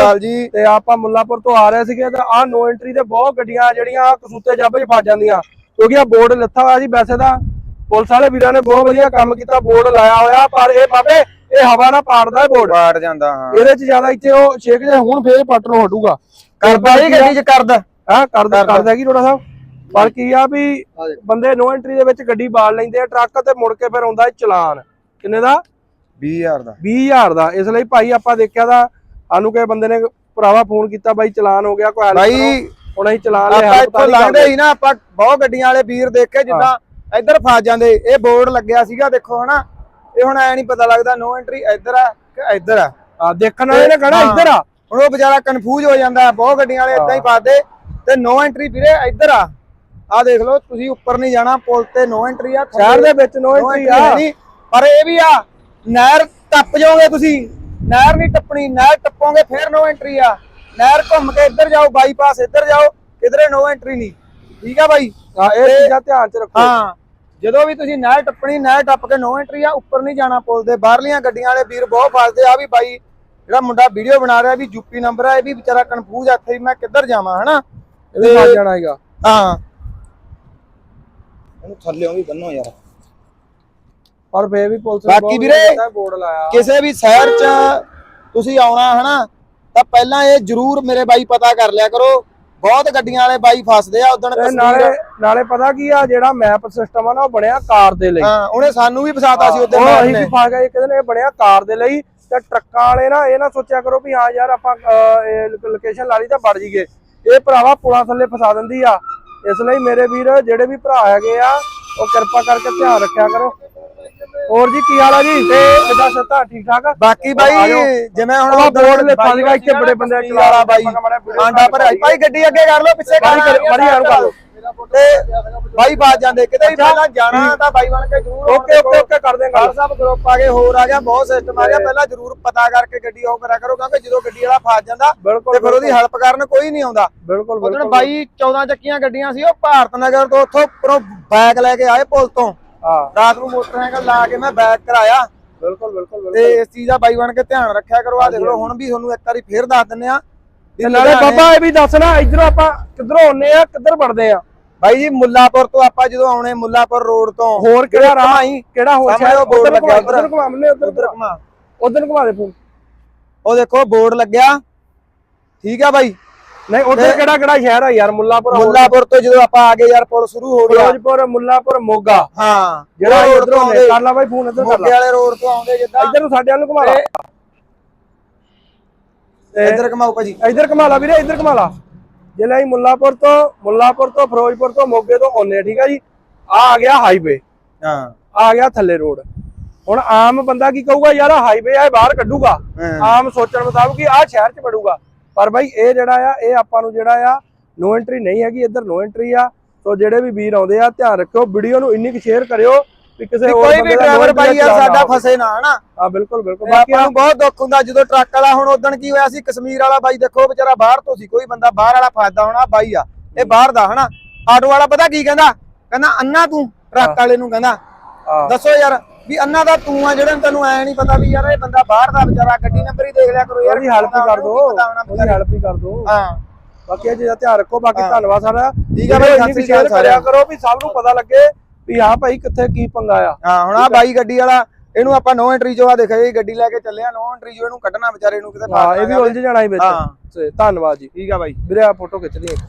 ਅਕਾਲ ਜੀ ਤੇ ਆਪਾਂ ਮੁੱਲਾਪੁਰ ਤੋਂ ਆ ਰਹੇ ਸੀਗੇ ਤੇ ਆਹ ਨੋ ਐਂਟਰੀ ਤੇ ਬਹੁਤ ਗੱਡੀਆਂ ਜਿਹੜੀਆਂ ਕਸੂਤੇ ਜੱਬ 'ਚ ਫਸ ਜਾਂਦੀਆਂ। ਕਿਉਂਕਿ ਆ ਬੋਰਡ ਲੱਥਾ ਹੋਇਆ ਜੀ ਵੈਸੇ ਤਾਂ। ਪੁਲਿਸ ਵਾਲੇ ਵੀਰਾਂ ਨੇ ਬਹੁਤ ਵਧੀਆ ਕੰਮ ਕੀਤਾ ਬੋਰਡ ਲਾਇਆ ਹੋਇਆ ਪਰ ਇਹ ਬਾਬੇ ਇਹ ਹਵਾ ਨਾਲ ਪਾੜਦਾ ਹੈ ਬੋਰਡ ਬਾੜ ਜਾਂਦਾ ਹਾਂ। ਇਹਦੇ 'ਚ ਜ਼ਿਆਦਾ ਇੱਥੇ ਉਹ ਛੇਕ ਜੇ ਹੁਣ ਫੇਰ ਪੱਟ ਨੂੰ ਹਟੂਗਾ। ਕਰਦਾ ਹੀ ਗੱਡੀ ਚ ਕਰਦਾ। ਹਾਂ ਕਰਦਾ ਕਰਦਾ। ਕੀ ਰੋੜਾ ਸਾਹਿਬ? ਪਰ ਕੀ ਆ ਵੀ ਬੰਦੇ ਨੋ ਐਂਟਰੀ ਦੇ ਵਿੱਚ ਗੱਡੀ ਬਾਲ ਲੈਂਦੇ ਆ ਟਰੱਕ ਤੇ ਮੁੜ ਕੇ ਫਿਰ ਆਉਂਦਾ ਚਲਾਨ। ਕਿੰਨੇ ਦਾ? 20000 ਦਾ। 20000 ਦਾ। ਇਸ ਲਈ ਭਾਈ ਆਪਾਂ ਦੇਖਿਆ ਤਾਂ ਸਾਨੂੰ ਕਿਸੇ ਬੰਦੇ ਨੇ ਭਰਾਵਾ ਫੋਨ ਕੀਤਾ ਬਾਈ ਚਲਾਨ ਹੋ ਗਿਆ ਕੋਈ ਬਾਈ। ਹੁਣ ਅਸੀਂ ਚਲਾਨ ਲਿਆ ਆਪਾਂ ਇੱਥੋਂ ਲੰਘਦੇ। ਹੀ ਨਾ ਆਪਾਂ ਬਹੁਤ ਗੱਡੀਆਂ ਵਾਲੇ ਵੀਰ ਦੇਖੇ ਜਿੱਦਾਂ ਇੱਧਰ ਫਸ ਜਾਂਦੇ ਇਹ ਬੋਰਡ ਲੱਗਿਆ ਸੀਗਾ ਦੇਖੋ ਹਨਾ ਇਹ ਹੁਣ ਐ ਨਹੀਂ ਪਤਾ ਲੱਗਦਾ ਨੋ ਐਂਟਰੀ ਇੱਧਰ ਆ ਕਿ ਇੱਧਰ ਆ ਆ ਦੇਖਣ ਵਾਲੇ ਨੇ ਕਹਣਾ। ਇੱਧਰ ਆ ਹੁਣ ਉਹ ਵਿਚਾਰਾ ਕਨਫਿਊਜ਼ ਹੋ ਜਾਂਦਾ ਬਹੁਤ ਗੱਡੀਆਂ ਵਾਲੇ ਇਦਾਂ ਹੀ ਫਸਦੇ ਤੇ ਨੋ ਐਂਟਰੀ ਵੀਰੇ ਇੱਧਰ ਆ ਆ ਦੇਖ ਲਓ ਤੁਸੀਂ ਉੱਪਰ ਨਹੀਂ ਜਾਣਾ ਪੁਲ ਤੇ ਨੋ ਐਂਟਰੀ ਆ ਸ਼ਹਿਰ ਦੇ ਵਿੱਚ ਨੋ ਐਂਟਰੀ ਆ। ਪਰ ਇਹ ਵੀ ਆ ਨਹਿਰ ਟੱਪ ਜਾਓਗੇ ਤੁਸੀਂ ਨਹਿਰ ਨਹੀਂ ਟੱਪਣੀ ਨਹਿਰ ਟੱਪੋਗੇ ਫਿਰ ਨੋ ਐਂਟਰੀ ਆ। ਨਹਿਰ ਘੁੰਮ ਕੇ ਇੱਧਰ ਜਾਓ ਬਾਈਪਾਸ ਇੱਧਰ ਜਾਓ ਕਿਧਰੇ ਨੋ ਐਂਟਰੀ ਨਹੀਂ। ਠੀਕ ਆ ਬਾਈ? ਹਾਂ ਇਹ ਚੀਜ਼ਾਂ ਧਿਆਨ ਚ ਰੱਖੋ। ਹਾਂ ਜਦੋਂ ਵੀ ਤੁਸੀਂ ਨਹਿਰ ਟੱਪਣੀ ਨਹਿਰ ਟੱਪ ਕੇ ਨੋ ਐਂਟਰੀ ਆ ਉੱਪਰ ਨਹੀਂ ਜਾਣਾ ਪੁਲ ਦੇ ਬਾਹਰਲੀਆਂ ਗੱਡੀਆਂ ਵਾਲੇ ਵੀਰ ਬਹੁਤ ਫਸਦੇ ਆ ਵੀ ਬਾਈ ਜਿਹੜਾ ਮੁੰਡਾ ਵੀਡੀਓ ਬਣਾ ਰਿਹਾ ਵੀ ਯੂਪੀ ਨੰਬਰ ਆ ਇਹ ਵੀ ਵਿਚਾਰਾ ਕਨਫਿਊਜ਼ ਆ ਇੱਥੇ ਮੈਂ ਕਿੱਧਰ ਜਾਵਾਂ ਹਨਾ? ਇਹਦੇ ਫਸ ਜਾਣਾ ਹੈਗਾ। ਹਾਂ। ਇਹਨੂੰ ਥੱਲੇੋਂ ਵੀ ਬੰਨੋ ਯਾਰ। ਪਰ ਫੇਰ ਵੀ ਪੁਲਿਸ ਨੇ ਬਾਕੀ ਵੀਰੇ, ਬੋਰਡ ਲਾਇਆ। ਕਿਸੇ ਵੀ ਸ਼ਹਿਰ 'ਚ ਤੁਸੀਂ ਆਉਣਾ ਹਨਾ ਤਾਂ ਪਹਿਲਾਂ ਇਹ ਜ਼ਰੂਰ ਮੇਰੇ ਬਾਈ ਪਤਾ ਕਰ ਲਿਆ ਕਰੋ। ਬਹੁਤ ਗੱਡੀਆਂ ਵਾਲੇ ਬਾਈ ਫਸਦੇ ਆ ਉਦੋਂ ਨਾਲੇ ਨਾਲੇ ਪਤਾ ਕੀ ਆ ਜਿਹੜਾ ਮੈਪ ਸਿਸਟਮ ਆ ਨਾ ਉਹ ਬਣਿਆ ਕਾਰ ਦੇ ਲਈ। ਹਾਂ ਉਹਨੇ ਸਾਨੂੰ ਵੀ ਫਸਾਤਾ ਸੀ ਉਦੋਂ ਉਹ ਅਸੀਂ ਵੀ ਫਸ ਗਏ ਕਹਿੰਦੇ ਨੇ ਇਹ ਬਣਿਆ ਕਾਰ ਦੇ ਲਈ। ਤੇ ਟਰੱਕਾਂ ਵਾਲੇ ਨਾ ਇਹ ਨਾ ਸੋਚਿਆ ਕਰੋ ਵੀ ਹਾਂ ਯਾਰ ਆਪਾਂ ਲੋਕੇਸ਼ਨ ਲਾ ਲਈ ਤਾਂ ਵੜ ਜੀਗੇ ਇਹ ਭਰਾਵਾ ਪੁਲਾਂ ਥੱਲੇ ਫਸਾ ਦਿੰਦੀ ਆ। ਇਸ ਲਈ ਮੇਰੇ ਵੀਰ ਜਿਹੜੇ ਵੀ ਭਰਾ ਹੈਗੇ ਆ ਉਹ ਕਿਰਪਾ ਕਰਕੇ ਧਿਆਨ ਰੱਖਿਆ ਕਰੋ। ਹੋਰ ਜੀ ਕੀ ਹਾਲ ਆ ਜੀ? ਤੇ ਕਿੱਦਾਂ ਸੱਤਾ ਠੀਕ ਠਾਕ। ਬਾਕੀ ਬਾਈ। ਜਿਵੇਂ ਹੁਣ ਉਹ ਬੋਰਡ ਲੈ ਫਸ ਗਿਆ ਇੱਥੇ ਬੜੇ ਬੰਦੇ ਚਲਾ ਬਾਈ। ਆਂਡਾ ਭਰਿਆ ਭਾਈ ਗੱਡੀ ਅੱਗੇ ਕਰ ਲਓ ਪਿੱਛੇ ਕਰ- ਮਾੜੀ ਯਾਰ ਕਰ ਲਓ। ਤੇ ਬਾਈ ਬਾਜ ਜਾਂਦੇ ਕਿਤੇ ਵੀ ਪਹਿਲਾਂ ਜਾਣਾ ਤਾਂ ਬਾਈ ਬਣ ਕੇ ਜ਼ਰੂਰ ਓਕੇ ਓਕੇ ਓਕੇ ਕਰ ਦੇਂਗਾ ਖਾਲ ਸਾਹਿਬ ਗਰੁੱਪ ਆ ਗਏ ਹੋਰ ਆ ਗਿਆ ਬਹੁਤ ਸਿਸਟਮ ਆ ਗਿਆ। ਪਹਿਲਾਂ ਜ਼ਰੂਰ ਪਤਾ ਕਰਕੇ ਗੱਡੀ ਉਹ ਕਰਿਆ ਕਰੋ ਕਿਉਂਕਿ ਜਦੋਂ ਗੱਡੀ ਵਾਲਾ ਫਸ ਜਾਂਦਾ ਤੇ ਫਿਰ ਉਹਦੀ ਹੈਲਪ ਕਰਨ ਕੋਈ ਨਹੀਂ ਆਉਂਦਾ। ਬਿਲਕੁਲ ਬਿਲਕੁਲ ਬਾਈ 14 ਚੱਕੀਆਂ ਗੱਡੀਆਂ ਸੀ ਉਹ ਭਾਰਤ ਨਗਰ ਤੋਂ ਉੱਥੋਂ ਬੈਗ ਲੈ ਕੇ ਆਏ ਪੁਲ ਤੋਂ। ਹਾਂ। ਰਾਤ ਨੂੰ ਮੋਟਰਸਾਈਕਲ ਲਾ ਕੇ ਮੈਂ ਬੈਗ ਕਰਾਇਆ। ਬਿਲਕੁਲ ਬਿਲਕੁਲ ਤੇ ਇਸ ਚੀਜ਼ ਦਾ ਬਾਈ ਬਣ ਕੇ ਧਿਆਨ ਰੱਖਿਆ ਕਰੋ ਆ ਦੇਖ ਲਓ ਹੁਣ ਵੀ ਤੁਹਾਨੂੰ ਇੱਕ ਵਾਰੀ ਫੇਰ ਦੱਸ ਦਿੰਨੇ ਆ। ਨਾਲੇ ਬਾਬਾ ਇਹ ਵੀ ਦੱਸਣਾ ਇਧਰੋਂ ਆਪਾਂ ਕਿੱਧਰੋਂ ਆਉਨੇ ਆ ਕਿੱਧਰ ਵੜਦੇ ਆ? ਬਾਈ ਜੀ ਮੁੱਲਾਪੁਰ ਤੋਂ ਆਪਾਂ ਜਦੋਂ ਆਉਣੇ ਮੁੱਲਾਪੁਰ ਰੋਡ ਤੋਂ। ਹੋਰ ਕਿਹੜਾ ਰਾਹ? ਘੁਮਾਈ, ਕਿਹੜਾ ਹੋਰ ਉਹ board ਲੱਗਿਆ ਉੱਧਰ। ਉਧਰ ਉਧਰ ਘੁਮਾ। ਉਧਰ ਘੁਮਾ ਦੇ ਫੋਨ। ਉਹ ਦੇਖੋ ਬੋਰਡ ਲੱਗਿਆ। ਠੀਕ ਆ ਬਾਈ। ਨਹੀਂ ਉਧਰ ਕਿਹੜਾ ਕਿਹੜਾ ਸ਼ਹਿਰ ਆ ਯਾਰ? ਮੁੱਲਾਪੁਰ ਮੁੱਲਾਪੁਰ ਤੋਂ ਜਦੋਂ ਆਪਾਂ ਆ ਗਏ ਯਾਰ ਪੁਲ ਸ਼ੁਰੂ ਹੋ ਗਿਆ। ਫਿਰੋਜ਼ਪੁਰ ਮੁੱਲਾਪੁਰ ਮੋਗਾ। ਹਾਂ। ਜਿਹੜਾ ਉਧਰੋਂ ਆਉਂਦੇ ਕਰ ਲਾ ਬਾਈ ਫੋਨ ਇੱਧਰ ਕਰ ਮੋਗੇ ਲਾ ਵਾਲੇ ਰੋਡ ਤੋਂ ਆਉਂਦੇ ਜਿੱਦਾਂ ਇੱਧਰ ਨੂੰ ਸਾਡੇ ਵੱਲ ਨੂੰ ਘੁਮਾ ਲਾ। ਇੱਧਰ ਘਮਾਓ ਭਾਜੀ। ਇੱਧਰ ਘੁਮਾ ਲਾ ਵੀਰੇ ਇੱਧਰ ਘੁਮਾ ਲਾ। ਜਿਹੜਾ ਮੁੱਲਾਪੁਰ ਤੋਂ ਮੁੱਲਾਪੁਰ ਤੋਂ ਫਿਰੋਜ਼ਪੁਰ ਤੋਂ ਮੋਗੇ ਤੋਂ ਆਉਨੇ ਆ, ਠੀਕ ਆ ਜੀ? ਆ ਆ ਗਿਆ ਹਾਈਵੇ ਹਾਂ। ਆ ਗਿਆ ਥੱਲੇ ਰੋਡ। ਹੁਣ ਆਮ ਬੰਦਾ ਕੀ ਕਹੂਗਾ ਯਾਰ ਹਾਈਵੇ ਆ ਬਾਹਰ ਕੱਢੂਗਾ। ਆਮ ਸੋਚਣ ਮੁਤਾਬਕ ਕਿ ਆਹ ਸ਼ਹਿਰ 'ਚ ਵੜੂਗਾ। ਪਰ ਬਾਈ ਇਹ ਜਿਹੜਾ ਆ ਇਹ ਆਪਾਂ ਨੂੰ ਜਿਹੜਾ ਆ ਨੋ ਐਂਟਰੀ ਨਹੀਂ ਹੈਗੀ ਇੱਧਰ ਨੋ ਐਂਟਰੀ ਆ। ਸੋ ਜਿਹੜੇ ਵੀ ਵੀਰ ਆਉਂਦੇ ਆ ਧਿਆਨ ਰੱਖਿਓ ਵੀਡੀਓ ਨੂੰ ਇੰਨੀ ਕੁ ਸ਼ੇਅਰ ਕਰਿਓ ਵੀ ਕਿਸੇ ਹੋਰ ਕੋਈ ਵੀ ਡਰਾਈਵਰ ਬਾਈ ਯਾਰ ਸਾਡਾ। ਫਸੇ ਨਾ ਹਨਾ? ਹਾਂ ਬਿਲਕੁਲ ਬਿਲਕੁਲ। ਬਾਕੀ ਆਪਾਂ ਨੂੰ ਬਹੁਤ ਦੁੱਖ ਹੁੰਦਾ ਜਦੋਂ ਟਰੱਕ ਵਾਲਾ ਹੁਣ ਉਦੋਂ ਕੀ ਹੋਇਆ ਸੀ ਕਸ਼ਮੀਰ ਵਾਲਾ ਬਾਈ ਦੇਖੋ ਵਿਚਾਰਾ ਬਾਹਰ ਤੋਂ ਸੀ ਕੋਈ ਬੰਦਾ ਬਾਹਰ ਵਾਲਾ ਫਸਦਾ ਹੋਣਾ ਬਾਈ ਆ ਇਹ ਬਾਹਰ ਦਾ ਹਨਾ? ਆਟੋ ਵਾਲਾ ਪਤਾ ਕੀ ਕਹਿੰਦਾ? ਕਹਿੰਦਾ ਅੰਨਾ ਤੂੰ ਟਰੱਕ ਵਾਲੇ ਨੂੰ ਕਹਿੰਦਾ ਦੱਸੋ ਯਾਰ ਵੀ ਅੰਨਾ ਦਾ ਤੂੰ ਆ ਜਿਹੜਾ ਤੈਨੂੰ ਐ ਨਹੀਂ ਪਤਾ ਵੀ ਯਾਰ ਇਹ ਬੰਦਾ ਬਾਹਰ ਦਾ ਵਿਚਾਰਾ ਗੱਡੀ ਨੰਬਰ ਹੀ ਦੇਖ ਲਿਆ ਕਰੋ ਯਾਰ ਉਹਦੀ ਹੈਲਪ ਹੀ ਕਰ ਦੋ ਉਹਦੀ ਹੈਲਪ ਹੀ ਕਰ ਦੋ। ਹਾਂ। ਬਾਕੀ ਚੀਜ਼ਾਂ ਧਿਆਨ ਰੱਖੋ ਬਾਕੀ। ਧੰਨਵਾਦ ਸਾਡਾ ਠੀਕ ਆ ਬਾਈ, ਸਤਿ ਸ੍ਰੀ ਸ਼ੇਅਰ ਅਕਾਲ ਸਾਰਿਆਂ ਕਰੋ ਵੀ ਸਭ ਨੂੰ ਪਤਾ ਲੱਗੇ ਵੀ ਹਾਂ ਭਾਈ ਕਿੱਥੇ ਕੀ ਪੰਗਾ ਆ। ਹਾਂ ਹੁਣ ਆ। ਬਾਈ ਗੱਡੀ ਵਾਲਾ ਇਹਨੂੰ ਆਪਾਂ ਨੋ ਐਂਟਰੀ ਜੋ ਆ ਦੇਖਿਆ ਇਹ ਗੱਡੀ ਲੈ ਕੇ ਚੱਲਿਆ ਨੋ ਐਂਟਰੀ ਜੋ ਇਹਨੂੰ ਕੱਢਣਾ ਵਿਚਾਰੇ ਨੂੰ ਕਿਤੇ ਹਾਂ ਇਹ ਵੀ ਉਲਝ ਜਾਣਾ ਹੀ ਵਿੱਚ। ਧੰਨਵਾਦ ਜੀ। ਠੀਕ ਆ ਬਾਈ। ਵੀਰੇ ਆ ਫੋਟੋ ਖਿੱਚ ਲਈ ਇੱਕ।